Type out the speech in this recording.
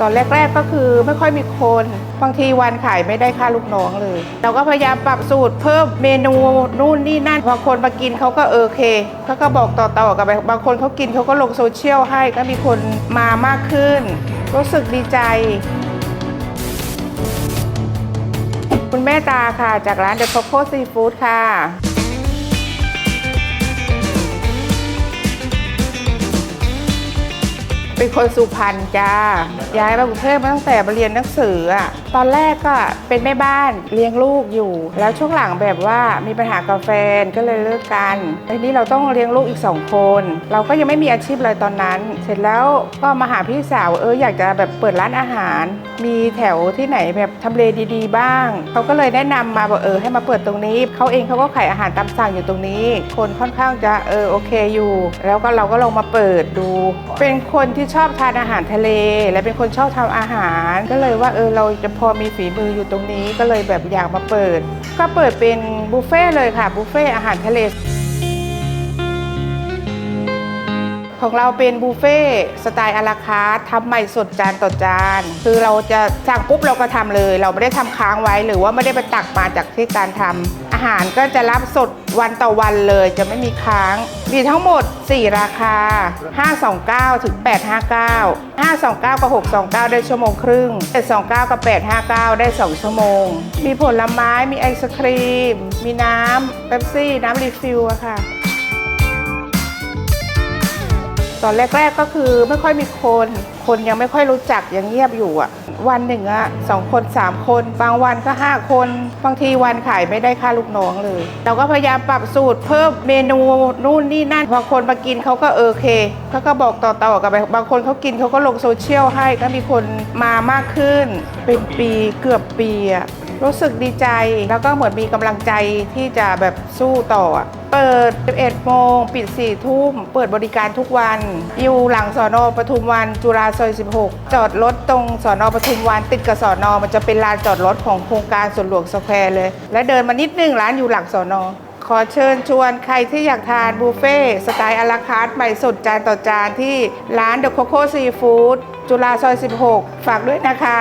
ตอนแรก ๆก็คือไม่ค่อยมีคนบางทีวันขายไม่ได้ค่าลูกน้องเลย เราก็พยายามปรับสูตรเพิ่มเมนูนู่นนี่นั่นพอคนมากินเขาก็เออโอเคเขาก็บอกต่อๆกันไปบางคนเขากินเขาก็ลงโซเชียลให้ก็มีคนมามากขึ้น รู้สึกดีใจ คุณแม่ตาค่ะ จากร้านเดอะ o โคซีฟู้ดค่ะ เป็นคนสุพรรณจ้า ย้ายมากรุงเทพมาตั้งแต่มาเรียนหนังสืออะตอนแรกก็เป็นแม่บ้านเลี้ยงลูกอยู่ แล้วช่วงหลังแบบว่ามีปัญหากับแฟนก็เลยเลิกกันทีนี้เราต้องเลี้ยงลูกอีกสองคน เราก็ยังไม่มีอาชีพเลยตอนนั้น เสร็จแล้วก็มาหาพี่สาวเอออยากจะแบบเปิดร้านอาหาร มีแถวที่ไหนแบบทำเลดีๆ บ้าง เขาก็เลยแนะนำมาบอกเออให้มาเปิดตรงนี้ เขาเองเขาก็ขายอาหารตามสั่งอยู่ตรงนี้ คนค่อนข้างจะเออโอเคอยู่ แล้วก็เราก็ลงมาเปิดดู เป็นคนที่ชอบทานอาหารทะเล และเป็นคนชอบทำอาหาร ก็เลยว่าเออเราจะพอมีฝีมืออยู่ตรงนี้ก็เลยแบบอยากมาเปิด ก็เปิดเป็นบุฟเฟ่เลยค่ะบุฟเฟ่อาหารทะเล ของเราเป็นบุฟเฟ่สไตล์อาราคาร์ททำใหม่สดจานต่อจาน คือเราจะสั่งปุ๊บเราก็ทำเลย เราไม่ได้ทำค้างไว้หรือว่าไม่ได้ไปตักมาจากที่การทำอาหารก็จะรับสดวันต่อวันเลยจะไม่มีค้าง มีทั้งหมด 4 ราคา 529 ถึง 859 529 กับ 629 ได้ชั่วโมงครึ่ง729 กับ 859 ได้ 2 ชั่วโมง มีผลไม้มีไอศครีม มีน้ำเป๊ปซี่ น้ำรีฟิลอะค่ะ ตอนแรกๆก็คือไม่ค่อยมีคน คนยังไม่ค่อยรู้จักยังเงียบอยู่อะวันหนึ่งอะสองคนสามคน บางวันก็ห้าคน บางทีวันขายไม่ได้ค่าลูกน้องเลย เราก็พยายามปรับสูตรเพิ่มเมนูนู่นนี่นั่นพอคนมากินเขาก็เออโอเคเขาก็บอกต่อๆกันไปบางคนเขากินเขาก็ลงโซเชียลให้ก็มีคนมามากขึ้น เป็นปีเกือบปีอะรู้สึกดีใจแล้วก็เหมือนมีกำลังใจที่จะแบบสู้ต่ออะ เปิด 11 โมง ปิด 4 ทุ่ม เปิดบริการทุกวัน อยู่หลังสอนอปทุมวัน จุฬาซอย 16 จอดรถตรงสอนอปทุมวัน ติดกับสอนอมันจะเป็นลานจอดรถของโครงการสวนหลวงสแควร์เลย และเดินมานิดนึงร้านอยู่หลังสอนอขอเชิญชวนใครที่อยากทานบุฟเฟ่สไตล์อาราคาร์ทใหม่สดจานต่อจานที่ร้านเดอะโคโค่ซีฟู้ดจุฬาซอย 16 ฝากด้วยนะคะ